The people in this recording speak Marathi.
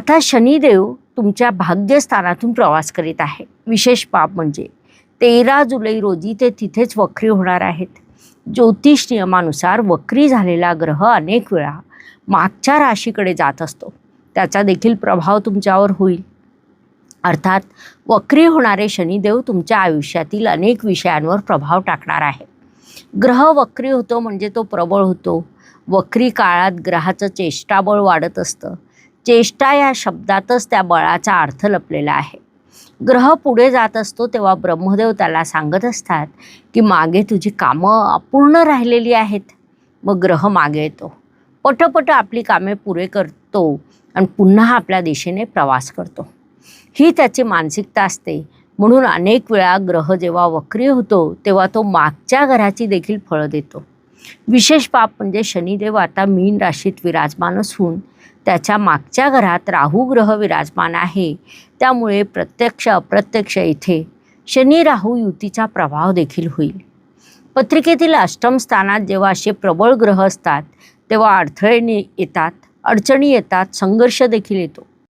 आता शनिदेव तुमच्या भाग्यस्थानातून प्रवास करीत आहे. विशेष बाब म्हणजे तेरा जुलै रोजी ते तिथेच वक्री होणार आहेत. ज्योतिष नियमानुसार वक्री झालेला ग्रह अनेक वेळा मागच्या राशीकडे जात असतो. त्याचा देखील प्रभाव तुमच्यावर होईल. अर्थात वक्री होणारे शनिदेव तुमच्या आयुष्यातील अनेक विषयांवर प्रभाव टाकणार आहे. ग्रह वक्री होतो म्हणजे तो प्रबळ होतो. वक्री काळात ग्रहाचं चेष्टाबळ वाढत असतं. चेष्टा या शब्दातच त्या बळाचा अर्थ लपलेला आहे. ग्रह पुढे जात असतो तेव्हा ब्रह्मदेव त्याला सांगत असतात की मागे तुझी कामं अपूर्ण राहिलेली आहेत. मग ग्रह मागे येतो. पटपट आपली कामे पुरे करतो आणि पुन्हा आपल्या दिशेने प्रवास करतो. ही त्याची मानसिकता असते. म्हणून अनेक वेळा ग्रह जेव्हा वक्री होतो तेव्हा तो मागच्या घराची देखील फळं देतो. विशेष बाब म्हणजे शनिदेव आता मीन राशीत विराजमान असून त्याच्या मागच्या घरात राहू ग्रह विराजमान आहे. त्यामुळे प्रत्यक्ष अप्रत्यक्ष इथे शनी राहू युतीचा प्रभाव देखील होईल. पत्रिकेतील अष्टम स्थानात जेव्हा असे प्रबळ ग्रह असतात तेव्हा अडथळे येतात अडचणी येतात संघर्ष देखील येतो.